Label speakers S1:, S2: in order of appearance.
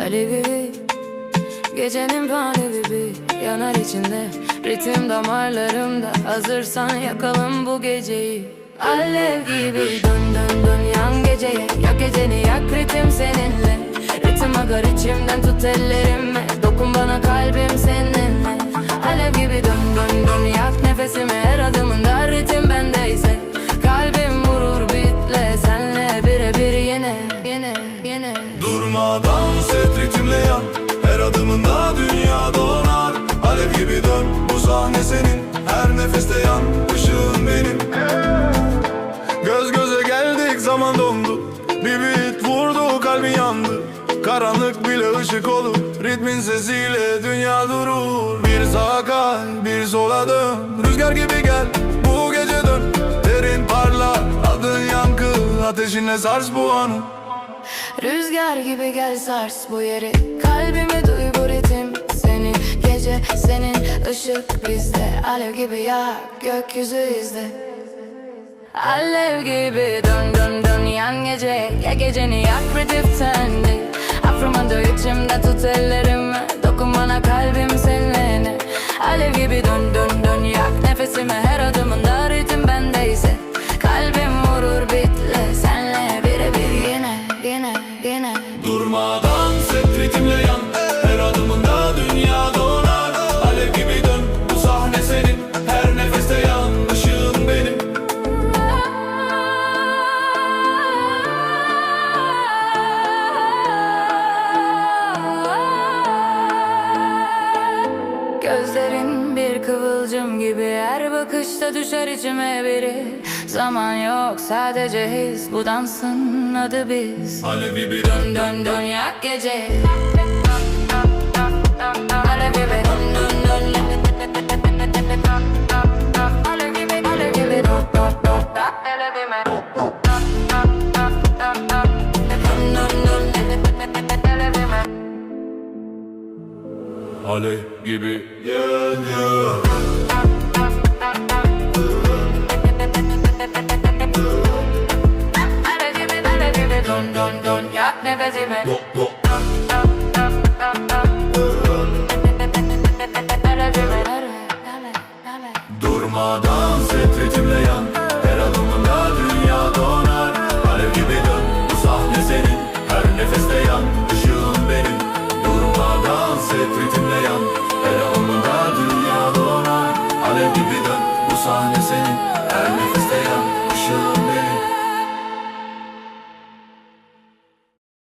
S1: alev gibi Gecenin palevi bir yanar içinde Ritim damarlarımda Hazırsan yakalım bu geceyi. Alev gibi dön dön dön yan geceye Yak geceni yak ritim seninle. Ritim akar içimden tut ellerimi Dokun bana kalbim seninle. Alev gibi dön dön dön yak nefesimi Her
S2: nefeste yan ışığın benim. Göz göze geldik zaman dondu. Bir beat vurdu kalbin yandı. Karanlık bile ışık olur. Ritmin sesiyle dünya durur. Bir sağa kay bir sola dön. Rüzgar gibi gel bu gece dön. Derin parla adın yankı Ateşinle sars bu anı.
S1: Rüzgar gibi gel sars bu yeri. Kalbimi duy Senin gece senin ışık bizde. Alev gibi yak gökyüzü izle. Alev gibi dön dön dön. Yan gece Ya geceni yak ritim sende Afroman dö içimde tut ellerimi Bir kıvılcım gibi. Her bakışta düşer içime biri. Zaman yok sadece his. Bu dansın adı biz.
S2: Alev gibi dön
S1: Dön dön. dön yak gece Alev gibi.
S2: Yanıyor
S1: dön dön dön yak nefesimi Alev gibi alev alev
S2: Durma dans et ritimle yan